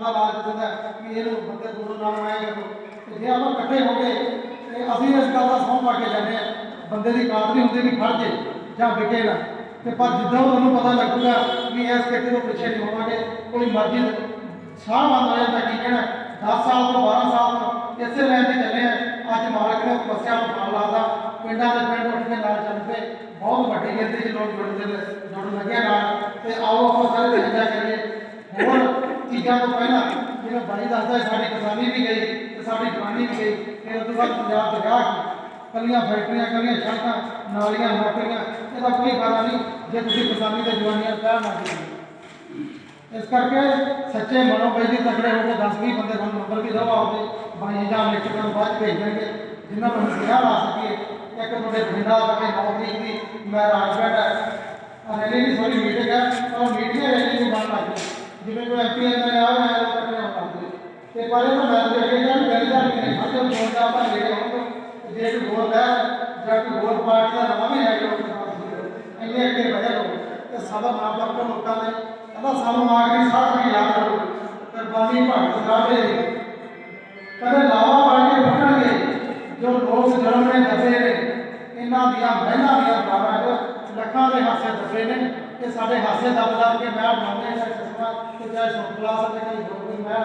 ਦਾ ਲਾਜ ਦਿੰਦਾ ਕਿ ਇਹਨੂੰ ਬੰਦੇ ਦੂਰੋਂ ਨਾਲ ਆਏਗਾ ਤੇ ਜੇ ਆਪਾਂ ਇਕੱਠੇ ਹੋ ਗਏ ਤੇ ਅਸੀਂ ਇਸ ਗੱਲ ਦਾ ਸਹੁੰ ਪਾ ਕੇ ਜਾਂਦੇ ਆ ਬੰਦੇ ਦੀ ਕਾਤ ਨਹੀਂ ਹੁੰਦੀ ਵੀ ਖੜ ਜੇ ਜਾਂ ਵਿਕੇ ਨਾ। ਤੇ ਪਰ ਜਿੱਦਾਂ ਤੁਹਾਨੂੰ ਪਤਾ ਲੱਗੂਗਾ ਵੀ ਇਸ ਕਿਤੇ ਤੋਂ ਪਿੱਛੇ ਨਹੀਂ ਹੋਵਾਂਗੇ, ਕੋਈ ਮਰਜ਼ੀ ਸਾਹ ਬੰਦ ਹੋ ਜਾਂਦਾ, ਕੀ ਕਹਿਣਾ? 10 ਸਾਲ ਤੋਂ 12 ਸਾਲ ਤੋਂ ਇਸੇ ਲਾਈਨ ਤੇ ਚੱਲੇ ਆ ਅੱਜ ਮਾਲਕ ਨੇ ਤਪੱਸਿਆ ਨੂੰ ਫਲ ਲਾਦਾ ਪਿੰਡਾਂ ਦੇ ਪਿੰਡ ਉੱਠ ਕੇ ਨਾਲ ਚੱਲ ਪਏ। ਬਹੁਤ ਵੱਡੀ ਗਿਣਤੀ 'ਚ ਲੋਕ ਜੁੜਦੇ ਨੇ, ਜੁੜਨ ਲੱਗੇ ਨਾਲ। ਤੇ ਆਓ ਆਪਾਂ ਸਾਰੇ ਚਰਚਾ ਤੋਂ ਪਹਿਲਾਂ ਜਿਹੜਾ ਬਾਈ ਦੱਸਦਾ ਸੀ, ਸਾਡੀ ਕਿਸਾਨੀ ਵੀ ਗਈ ਤੇ ਸਾਡੀ ਜਵਾਨੀ ਵੀ ਗਈ ਫਿਰ ਉਸ ਤੋਂ ਬਾਅਦ ਪੰਜਾਬ ਦੇ ਵਿਆਹ ਕੱਲੀਆਂ ਫੈਕਟਰੀਆਂ ਕੱਲੀਆਂ ਸੜਕਾਂ ਨਾਲੀਆਂ ਨੌਕਰੀਆਂ ਇਹਦਾ ਕੋਈ ਫਾਇਦਾ ਨਹੀਂ ਜੇ ਤੁਸੀਂ ਕਿਸਾਨੀ ਤੇ ਜਵਾਨੀਆਂ ਪਿਆਰ ਨਾ ਕਰੋ ਇਸ ਕਰਕੇ ਸੱਚੇ ਮਨੋਂ ਬਈ ਦੀ ਤਕੜੇ ਹੋ ਕੇ 10 20 ਬੰਦੇ ਤੁਹਾਨੂੰ ਨੰਬਰ ਵੀ ਦਵਾ ਆਪਦੇ ਬਾਈ ਜਾਂ ਲਿਖ ਕੇ ਬਾਅਦ 'ਚ ਭੇਜ ਦੇਣਗੇ ਜਿਨ੍ਹਾਂ ਨੂੰ ਅਸੀਂ ਲਾ ਸਕੀਏ। ਇੱਕ ਤੁਹਾਡੇ ਬਠਿੰਡਾ ਆ ਕੇ 9 ਦੀ ਮੈਂ ਰਾਜਗੜ੍ਹ ਹੈ ਰੈਲੀ ਦੀ ਸੋਰੀ ਮੀਟਿੰਗ ਹੈ ਉਹ ਮੀਟਿੰਗ ਰੈਲੀ ਨੂੰ ਬਣ ਲੱਗ ਗਈ ਜਿਵੇਂ ਕੋਈ ਐਮਪੀ ਐਮਐਲਏ ਆ ਰਿਹਾ ਹੈ ਉਹ ਇਕੱਠੇ ਹੋ ਤੇ ਪਰ ਇਹ ਮੈਂ ਦੇਖੇ ਜਾਂ ਗੱਲ ਜਾਂ ਨਹੀਂ। ਹਰ ਬੋਲ ਦਾ ਆਪਾਂ ਲੈ ਆਉਂਦੇ ਜੇ ਕੋਈ ਬੋਲ ਹੈ, ਜਾਂ ਕੋਈ ਹੋਰ ਪਾਰਟੀ ਦਾ ਨਾਮ ਹੀ ਹੈ, ਜੋ ਇੰਨੇ ਅੱਗੇ ਵਧੇ ਲੋਕ। ਤੇ ਸਾਡਾ ਮਾਂ ਬਾਪ ਤੋਂ ਲੋਕਾਂ ਨੇ ਕਹਿੰਦਾ ਸਾਨੂੰ ਮਾਗਰੀ ਸਾਧ ਵੀ ਯਾਦ ਕਰੋ ਤੇ ਬਾਣੀ ਭਗਤ ਸਾਹਿਬ ਦੇ ਕਦੇ ਲਾਵਾ ਬਣ ਕੇ ਵੱਢਣਗੇ ਜੋ ਲੋਕ ਜਨਮ ਨੇ ਦੱਸੇ ਨੇ, ਇਹਨਾਂ ਦੀਆਂ ਮਹਿਲਾਂ ਦੀਆਂ ਬਾਰਾਂ ਲੱਖਾਂ ਦੇ ਹਾਸੇ ਦੱਸੇ ਨੇ। ਕਿ ਸਾਡੇ ਹਾਸੇ ਦੱਬ ਦੱਬ ਕੇ ਮੈਂ ਬਣਾਉਂਦੇ ਨੇ ਚਸ਼ਮਾ ਤੇ ਚਾਹੇ ਸੁਣ ਕਲਾਸ ਤੇ ਕੋਈ ਹੋਰ ਕੋਈ ਮੈਂ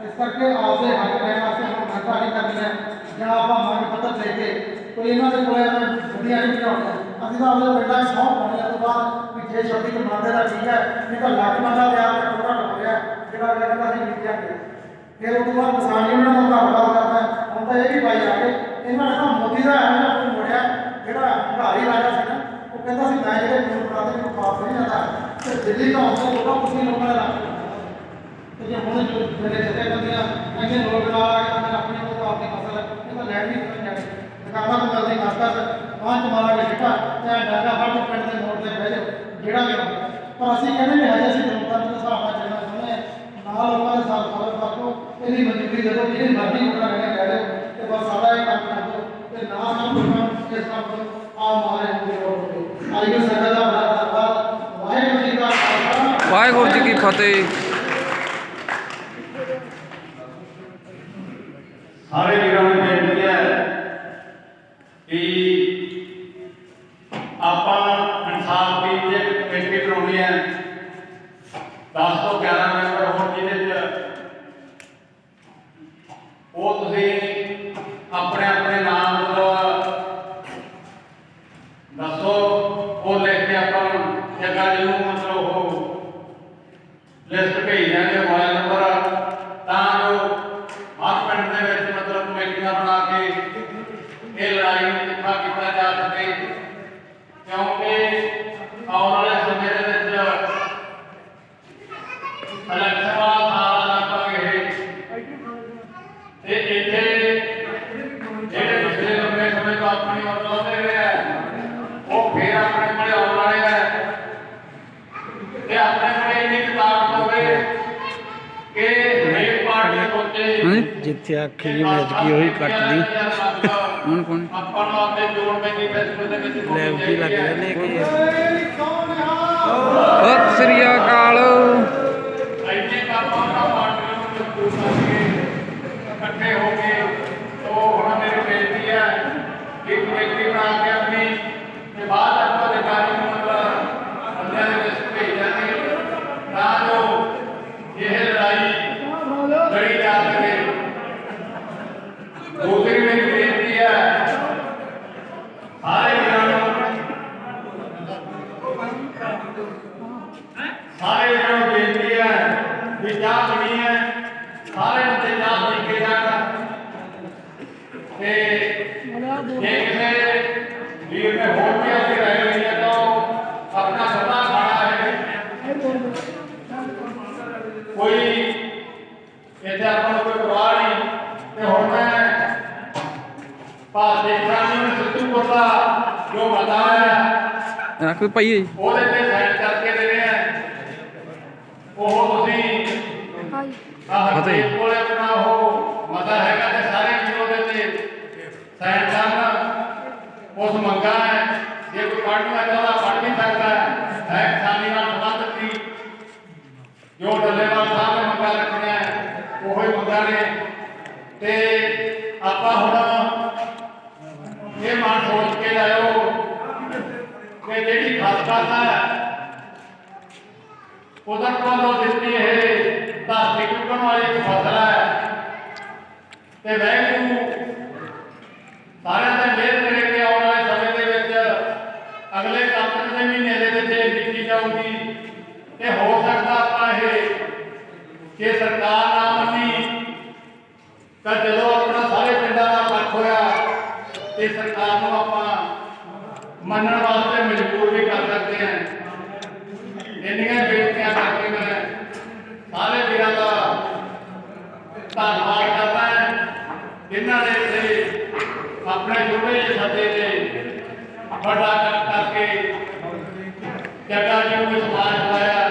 ਇਸ ਕਰਕੇ ਆਪਦੇ ਹੱਕ ਲੈਣ ਵਾਸਤੇ ਹੁਣ ਮੰਗਾ ਨਹੀਂ ਕਰਨੀ ਹੈ ਜਾਂ ਆਪਾਂ ਮੰਗ ਪੱਤਰ ਦੇ ਕੇ ਕੋਈ ਇਹਨਾਂ ਦੇ ਕੋਲੇ ਐਵੇਂ ਗੱਡੀਆਂ ਨਹੀਂ ਬਣਾਉਂਦੇ ਅਸੀਂ ਤਾਂ ਆਪਦੇ ਪਿੰਡਾਂ 'ਚ ਸੌਂ ਪਾਉਣੀ ਤੋਂ ਬਾਅਦ ਵੀ ਜੇ ਛੱਡੀ ਕੇ ਮੰਨਦੇ ਦਾ ਠੀਕ ਹੈ ਨਹੀਂ ਤਾਂ ਲੱਖ ਬੰਦਾ ਤਿਆਰ ਕਰ ਪੂਰਾ ਹੋ ਗਿਆ ਜਿਹੜਾ ਅਗਲਾ ਕਹਿੰਦਾ ਅਸੀਂ ਨਹੀਂ ਜਾਂਦੇ ਫਿਰ ਉਹ ਤੋਂ ਬਾਅਦ ਕਿਸਾਨ ਯੂਨੀਅਨ ਦਾ ਧੰਨਵਾਦ ਕਰਦਾ ਹੈ। ਹੁਣ ਤਾਂ ਇਹ ਵੀ ਪਾਈ ਆ ਗਏ ਇਹਨਾਂ ਨੇ ਤਾਂ ਮੋਦੀ ਦਾ ਐਵੇਂ ਨਾ ਕੋਈ ਮੋੜਿਆ ਜਿਹੜਾ ਭੰਗਾਰੀ ਰਾਜਾ ਸੀ ਨਾ, ਉਹ ਕਹਿੰਦਾ ਸੀ, ਮੈਂ ਜਿਹੜੇ ਕਾਨੂੰਨ ਬਣਾਦੇ ਮੈਨੂੰ ਪਾਸ ਨਹੀਂ ਜਾਂਦਾ ਤੇ ਦਿੱਲੀ ਤਾਂ ਹੁੰਦਾ ਲੋਕਾਂ ਕੁਝ ਨਹੀਂ ਲੋਕਾਂ ਦਾ ਰੱਖ ਤੇ ਜੇ ਹੁਣ ਜੋ ਜਿਹੜੇ ਜਥੇ ਬੰਦੀਆਂ ਐਨੇ ਲੋਕ ਨਾਲ ਆ ਕੇ ਤਾਂ ਆਪਣੀ ਕੋਲ ਆਪਣੀ ਫਸਲ ਇਹ ਤਾਂ ਲੈਣ ਨਹੀਂ ਸਕਣ ਜਾਣੇ। ਦੁਕਾਨਾਂ ਤੋਂ ਮਿਲਦੀ ਖਸਤਾ ਤੇ ਪੰਜ ਮਾਰਾ ਕੇ ਸਿੱਟਾ ਤੇ ਡਾਗਾ ਫੜ ਕੇ ਪਿੰਡ ਦੇ ਮੋੜ ਤੇ ਬਹਿ ਜਾਓ, ਜਿਹੜਾ ਵੀ ਹੋਵੇ। ਪਰ ਅਸੀਂ ਕਹਿੰਦੇ ਵੀ ਹਜੇ ਅਸੀਂ ਲੋਕਾਂ ਦੇ ਹਿਸਾਬ ਨਾਲ ਚੱਲਣਾ ਚਾਹੁੰਦੇ ਹਾਂ। ਨਾਲ ਲੋਕਾਂ ਦੇ ਸਾਥ ਫ਼ਰਕ ਰੱਖੋ, ਇਹਦੀ ਮਨਜ਼ੂਰੀ ਦੇ ਦਿਓ ਜਿਹਦੀ ਮਰਜ਼ੀ ਮੁੰਡਾ ਰਹਿਣਾ ਕਹਿ ਦਿਓ ਤੇ ਬਸ ਸਾਡਾ ਇਹ ਕੰਮ ਕਰ ਦਿਓ ਤੇ ਨਾ ਸਾਨੂੰ ਲੋਕਾਂ ਨੂੰ ਇਸ ਕੰਮ ਤੋਂ ਆ ਮਾਰੇ ਹੋਏ ਹੋਵੇ ਆਈਓ ਸੰਗਤ ਦਾ ਬੜਾ ਧੰਨਵਾਦ ਵਾਹਿਗੁਰੂ ਜੀ ਦਾ ਖਾਲਸਾ ਵਾਹਿਗੁਰੂ ਜੀ ਕੀ ਫਤਿਹ। ਸਾਰੇ ਵੀਰਾਂ ਨੂੰ ਬੇਨਤੀ ਹੈ ਕਿ ਆਪਾਂ ਇਨਸਾਫ ਦੀ ਜੇ ਕਮੇਟੀ ਬਣਾਉਣੀ ਹੈ। 10 ਤੋਂ 11 ਮੈਂਬਰ ਹੋਣ ਜਿਹਦੇ ਚ ਉਹ ਤੁਸੀਂ ਆਪਣੇ ਆਪਣੇ ਨਾਮ ਮਤਲਬ ਦੱਸੋ ਉਹ ਲਿਖ ਕੇ ਆਪਾਂ ਨੂੰ ਜਗ੍ਹਾ ਜਿਹਨੂੰ ਮਤਲਬ ਉਹ ਲਿਸਟ ਭੇਜ ਦਿਆਂਗੇ ਮੋਬਾਈਲ ਨੰਬਰ ਤਾਂ ਜੋ ਹਰ ਪਿੰਡ ਦੇ ਵਿੱਚ ਮਤਲਬ ਕਮੇਟੀਆਂ ਬਣਾ ਕੇ ਇਹ ਲੜਾਈ ਨੂੰ ਤਿੱਖਾ ਕੀਤਾ ਜਾ ਸਕੇ ਕਿਉਂਕਿ ਆਉਣ ਵਾਲੇ ਸਮੇਂ ਦੇ ਵਿੱਚ ਇਲੈਕਸ਼ਨ ਵਾਲਾ ਸਾਲ ਲਗਭਗ ਇਹ ਤੇ ਇੱਥੇ ਜਿਹੜੇ ਪਿਛਲੇ ਲੰਬੇ ਸਮੇਂ ਤੋਂ ਆਪਣੀ ਮਤਲਬ ਦੇ ਰਹੇ ਆ ਉਹ ਫੇਰ ਆਪਣੇ ਕੋਲੇ ਆਉਣ ਵਾਲੇ ਆ ਤੇ ਆਪਣੇ ਕੋਲੇ ਇੰਨੀ ਕਿਤਾਬ ਹੋਵੇ ਕਿ ਹਰੇਕ ਜਿੱਥੇ ਆਖੀ ਕੀ ਹੋਈ ਕੱਟਦੀ ਹੁਣ ਕੌਣ ਆਪਾਂ ਨੂੰ ਆਪਣੇ ਜੋੜ ਪੈਂਦੀ ਫੈਸਲੇ ਦੇ ਵਿੱਚ ਲੈ ਉੱਚੀ ਲੱਗ ਲੈ ਕੇ। ਸਤਿ ਸ੍ਰੀ ਅਕਾਲ ਇੰਨੇ ਆਪਾਂ ਨੂੰ ਪਾਰਟੀਆਂ ਨੂੰ ਮਜ਼ਬੂਤ ਕਰਕੇ ਇਕੱਠੇ ਹੋ ਕੇ ਉਹ ਹੁਣ ਮੇਰੀ ਬੇਨਤੀ ਹੈ ਕਿ ਕਮੇਟੀ ਬਣਾ ਕੇ ਆਪਣੀ ਤੇ ਬਾਅਦ ਆਪਾਂ ਦੇ ਕਾਰਨ ਨੂੰ ਮਤਲਬ ਬੰਦਿਆਂ ਦੇ ਵਿੱਚ ਭੇਜ ਦਿਆਂਗੇ ਤਾਂ ਜੋ ਇਹ ਲੜਾਈ ਲੜੀ ਜਾ ਸਕੇ ਦੂਸਰੀ ਮੇਰੀ ਬੇਨਤੀ ਹੈ ਸਾਰੇ ਵੀਰਾਂ ਨੂੰ ਸਾਰੇ ਵੀਰਾਂ ਨੂੰ ਬੇਨਤੀ ਹੈ ਵੀ ਚਾਹ ਬਣੀ ਹੈ। ਸਾਰੇ ਉੱਤੇ ਚਾਹ ਪੀ ਕੇ ਜਾਣਾ। ਤੇ ਜੇ ਕਿਸੇ ਵੀਰ ਨੇ ਹੋਰ ਵੀ ਅਸੀਂ ਰਹਿ ਹੋਈ ਹੈ ਤਾਂ ਆਪਣਾ ਸਦਾ ਖਾਣਾ ਹੈ। ਕੋਈ ਇੱਥੇ ਆਪਾਂ ਨੂੰ ਕੋਈ ਪਰਵਾਹ ਨਹੀਂ। ਤੇ ਹੁਣ ਮੈਂ ਭਾਰਤੀ ਕਿਸਾਨੀ ਸਿੱਧੂ ਦਾ ਜੋ ਮਤਾ ਹੈ ਆ ਕੋਈ ਪਈ ਉਹਦੇ ਤੇ ਉਹ ਤੁਸੀਂ ਮਤੇ ਕੋਲੇ ਬਣਾਓ ਮਤਾ ਹੈਗਾ ਤੇ ਸਾਰੇ ਜੀਵੋ ਦੇ ਤੇ ਸਾਇੰਸਦਾਨ ਉਸ ਮੰਗਾ ਹੈ ਜੇ ਕੋਈ ਪੜ੍ਹਨਾ ਚਾਹਦਾ ਪੜ੍ਹ ਵੀ ਸਕਦਾ ਹੈ ਹੈ ਸਾਨੀ ਨਾਲ ਸੰਬੰਧਿਤ ਦੀ ਜੋ ਡੱਲੇਵਾਲ ਸਾਹਿਬ ਨੇ ਮੰਗਾ ਰੱਖਿਆ ਹੈ ਉਹ ਹੀ ਮੰਗਾ ਨੇ ਤੇ ਆਪਾਂ ਹੁਣ ਇਹ ਮਾਨ ਸੋਚ ਕੇ ਲਾਇਓ ਕਿ ਜਿਹੜੀ ਖਾਸ ਬਾਤ ਹੈ ਉਧਰ ਕੋਲੋਂ ਦਿੱਤੀ ਇਹ ਧਰਤੀ ਚੁੱਕਣ ਵਾਲੀ ਇੱਕ ਫਸਲ ਹੈ। ਤੇ ਵੈਗੂ ਸਾਰਿਆਂ ਦੇ ਮਿਹਰ ਕਰੇ ਕਿ ਆਉਣ ਵਾਲੇ ਸਮੇਂ ਦੇ ਵਿੱਚ ਅਗਲੇ ਕਾਰਤਿਕ ਦੇ ਮਹੀਨੇ ਦੇ ਵਿੱਚ ਇਹ ਬੀਜੀ ਜਾਊਗੀ ਤੇ ਹੋ ਸਕਦਾ ਆਪਾਂ ਇਹ ਕਿ ਸਰਕਾਰ ਨਾ ਮੰਨੀ ਤਾਂ ਜਦੋਂ ਆਪਣਾ ਸਾਰੇ ਪਿੰਡਾਂ ਦਾ ਇਕੱਠ ਹੋਇਆ ਤੇ ਸਰਕਾਰ ਨੂੰ ਆਪਾਂ ਮੰਨਣ ਵਾਸਤੇ ਮਜਬੂਰ ਵੀ ਕਰ ਸਕਦੇ ਹਾਂ ਇੰਨੀਆਂ ਬੇਨਤੀਆਂ ਕਰਕੇ ਮੈਂ ਸਾਰੇ ਵੀਰਾਂ ਦਾ ਧੰਨਵਾਦ ਕਰਦਾ ਹਾਂ ਜਿਨ੍ਹਾਂ ਨੇ ਇੱਥੇ ਆਪਣੇ ਜਿਹੇ ਸੱਦੇ ਤੇ ਵੱਡਾ ਕੰਮ ਕਰਕੇ ਜੱਗਾ ਜੀ ਨੂੰ ਵਿਸ਼ਵਾਸ ਪਾਇਆ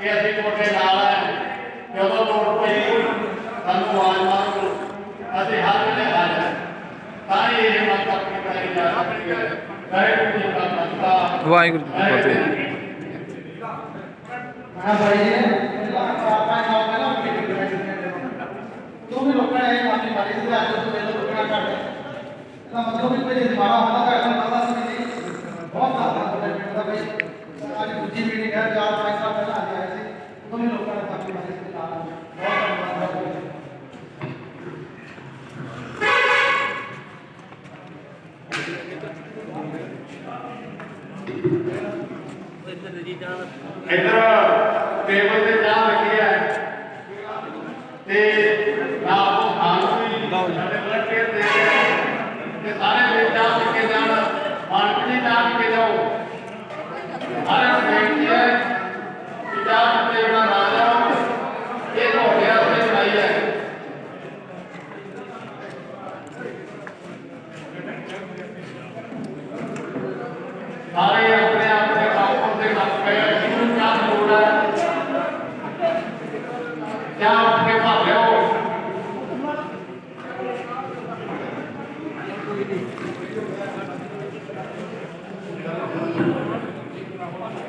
ਕਿ ਅਸੀਂ ਤੁਹਾਡੇ ਨਾਲ ਹੈ ਜਦੋਂ ਲੋੜ ਪਈ ਸਾਨੂੰ ਆਵਾਜ਼ ਮਾਰੋ। ਅਸੀਂ ਹਰ ਵੇਲੇ ਹਾਜ਼ਰ ਹਾਂ। ਤਾਂ ਹੀ ਇਹ ਮੰਗ ਆਪਣੀ ਕਰਾਈ ਜਾ ਸਕਦੀ ਹੈ। ਵਾਹਿਗੁਰੂ ਜੀ ਕਾ ਖਾਲਸਾ। ਵਾਹਿਗੁਰੂ ਜੀ ਕੀ ਫਤਿਹ। ਮੈਂ ਭਾਈ ਜੀ ਪਹਿਲਾਂ ਚਾਰ ਪੰਜ ਸਾਲ ਪਹਿਲਾਂ ਮੀਟਿੰਗ ਕਰਾਈ ਸੀ ਤੋਂ ਵੀ ਲੋਕਾਂ ਨੇ ਇਹ ਮਾਨੀ ਮਾਰੀ ਸੀ ਅੱਜ ਤੋਂ ਮੇਰੇ ਲੋਕਾਂ ਘੱਟ ਇਹਦਾ ਮਤਲਬ ਵੀ ਕੋਈ ਦੁਬਾਰਾ ਹੁੰਦਾ ਤਾਂ ਇਹਨਾਂ ਪਤਾ ਸੀ ਨਹੀਂ ਬਹੁਤ ਧੰਨਵਾਦ ਤੁਹਾਡੇ ਪਿੰਡ ਦਾ ਭਾਈ ਅੱਜ ਦੂਜੀ ਮੀਟਿੰਗ ਹੈ ਚਾਰ ਪੰਜ ਸਾਲ ਪਹਿਲਾਂ ਆ। ਆਏ ਸੀ ਉਦੋਂ ਵੀ ਲੋਕਾਂ ਨੇ ਕਾਫੀ ਮਾਰੀ ਸੀ ਨਾਲ ਬਹੁਤ ਧੰਨਵਾਦ ਤੁਹਾਡਾ